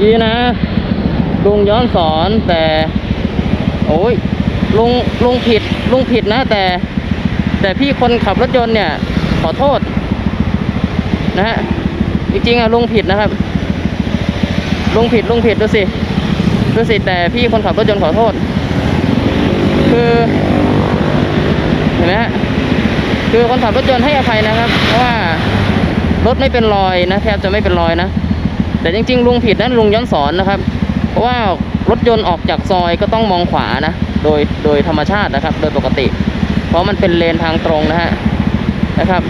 กี้นะลุงย้อนสอนแต่ โอ้ยลุงลุงผิดลุงผิดนะ แต่ แต่พี่คนขับรถยนต์เนี่ย ขอโทษ นะฮะจริงๆอะลุงผิดนะครับ ลุงผิดลุงผิดดูสิดูสิแต่พี่คนขับรถยนต์ขอโทษ คือเห็นไหมฮะคือคนขับรถยนต์ให้อภัยนะครับ เพราะว่ารถไม่เป็นรอยนะแทบจะไม่เป็นรอยนะ แต่จริงๆลุงผิดนะลุงย้อนสอนนะครับ เพราะว่ารถยนต์ออกจากซอยก็ต้องมองขวานะ โดยโดยธรรมชาตินะครับ โดยปกติ เพราะมันเป็นเลนทางตรงนะฮะนะครับ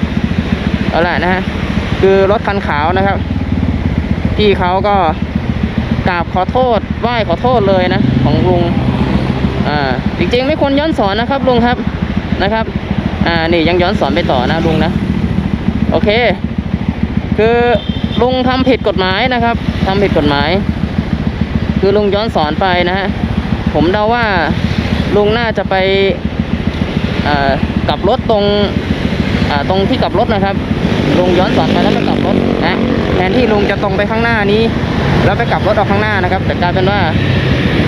เอาละนะฮะคือรถคันขาวนะครับพี่เขาก็กราบขอโทษไหว้ขอโทษเลยนะของลุงอ่าจริงๆไม่ควรย้อนสอนนะครับลุงครับนะครับอ่านี่ยังย้อนสอนไปต่อนะลุงนะโอเค คือ ลุงทำผิดกฎหมายนะครับทำผิดกฎหมาย คือลุงย้อนสอนไปนะฮะผมเดาว่าลุงน่าจะไปกลับรถตรงตรงที่กลับรถนะครับลุงย้อนสอนไปแล้วไปกลับรถนะแทนที่ลุงจะตรงไปข้างหน้านี้ แล้วไปกลับรถออกข้างหน้านะครับ แต่กลายเป็นว่า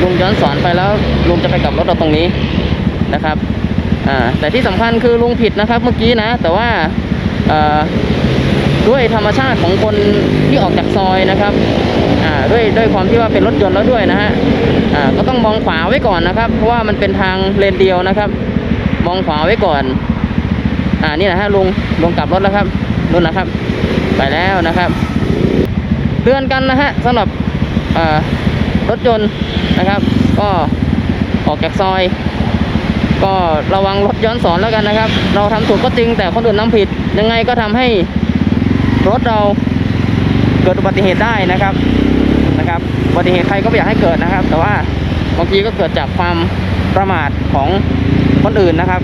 ลุงย้อนสอนไปแล้วลุงจะไปกลับรถออกตรงนี้นะครับแต่ที่สำคัญคือลุงผิดนะครับเมื่อกี้นะ แต่ว่า ด้วยธรรมชาติของคนที่ออกจากซอยนะครับอ่าด้วยด้วยความที่ว่าเป็นรถยนต์แล้วด้วยนะฮะอ่าก็ต้องมองขวาไว้ก่อนนะครับ เพราะว่ามันเป็นทางเลนเดียวนะครับ มองขวาไว้ก่อน อ่านี่นะฮะลุงลุงกลับรถแล้วครับนู่นนะครับ ไปแล้วนะครับเตือนกันนะฮะสำหรับอ่ารถยนต์นะครับ ก็ออกจากซอย ก็ระวังรถย้อนสอนแล้วกันนะครับ เราทำถูกก็จริงแต่คนอื่นทำผิดยังไงก็ทำให้ รถเราเกิดอุบัติเหตุได้นะครับนะครับอุบัติเหตุใครก็ไม่อยากให้เกิดนะครับ แต่ว่าบางทีก็เกิดจากความประมาทของคนอื่นนะครับ